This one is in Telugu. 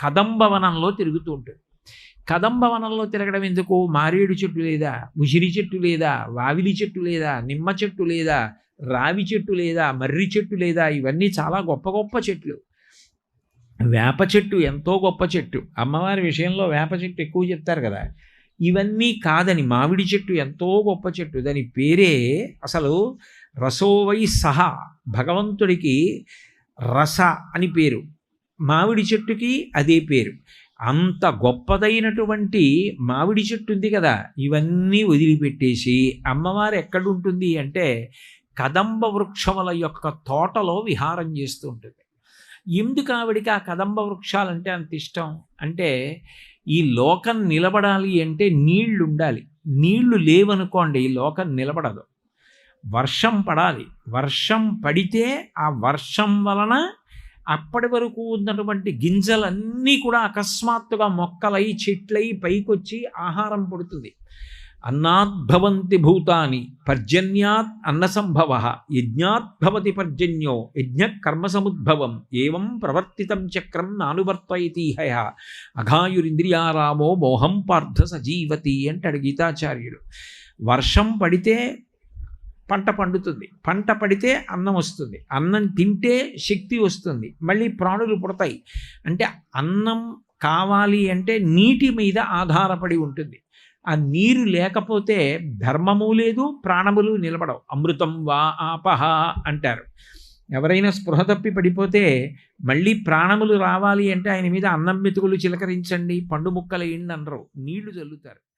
కదంబవనంలో తిరుగుతూ ఉంటుంది కదంబవనంలో తిరగడం ఎందుకు? మారేడు చెట్టు లేదా? ఉసిరి చెట్టు లేదా? వావిలి చెట్టు లేదా? నిమ్మ చెట్టు లేదా? రావి చెట్టు లేదా? మర్రి చెట్టు లేదా? ఇవన్నీ చాలా గొప్ప గొప్ప చెట్లు. వేప చెట్టు ఎంతో గొప్ప చెట్టు. అమ్మవారి విషయంలో వేప చెట్టు ఎక్కువ చెప్తారు కదా. ఇవన్నీ కాదని మామిడి చెట్టు ఎంతో గొప్ప చెట్టు. దాని పేరే అసలు రసోవై సహా. భగవంతుడికి రస అని పేరు. మామిడి చెట్టుకి అదే పేరు. అంత గొప్పదైనటువంటి మామిడి చెట్టు ఉంది కదా ఇవన్నీ వదిలిపెట్టేసి అమ్మవారు ఎక్కడుంటుంది అంటే కదంబ వృక్షముల యొక్క తోటలో విహారం చేస్తూ ఉంటుంది. ఎందుకు ఆవిడికి ఆ కదంబ వృక్షాలంటే అంత ఇష్టం? అంటే ఈ లోకం నిలబడాలి అంటే నీళ్ళు ఉండాలి. నీళ్ళు లేవనుకోండి ఈ లోకం నిలబడదు. వర్షం పడాలి. వర్షం పడితే ఆ వర్షం వలన అప్పటి వరకు ఉన్నటువంటి గింజలన్నీ కూడా అకస్మాత్తుగా మొక్కలై చెట్లై పైకొచ్చి ఆహారం పడుతుంది. అన్నాద్భవంతి భూతాని పర్జన్యాత్ అన్నసంభవ యజ్ఞాద్భవతి పర్జన్యో యజ్ఞ కర్మసముద్భవం ఏవం ప్రవర్తితం చక్రం నానువర్తయతీహయ అఘాయురింద్రియారామో మోహం పార్థ సజీవతి అంటాడు గీతాచార్యుడు. వర్షం పడితే పంట పండుతుంది. పంట పడితే అన్నం వస్తుంది. అన్నం తింటే శక్తి వస్తుంది. మళ్ళీ ప్రాణులు పుడతాయి. అంటే అన్నం కావాలి అంటే నీటి మీద ఆధారపడి ఉంటుంది. ఆ నీరు లేకపోతే ధర్మము లేదు ప్రాణములు నిలబడవు. అమృతం వా ఆపహ అంటారు. ఎవరైనా స్పృహ తప్పి పడిపోతే మళ్ళీ ప్రాణములు రావాలి అంటే ఆయన మీద అన్నం మెతుకులు చిలకరించండి. పండు ముక్కలు వేయండి అనరు. నీళ్ళు చల్లుతారు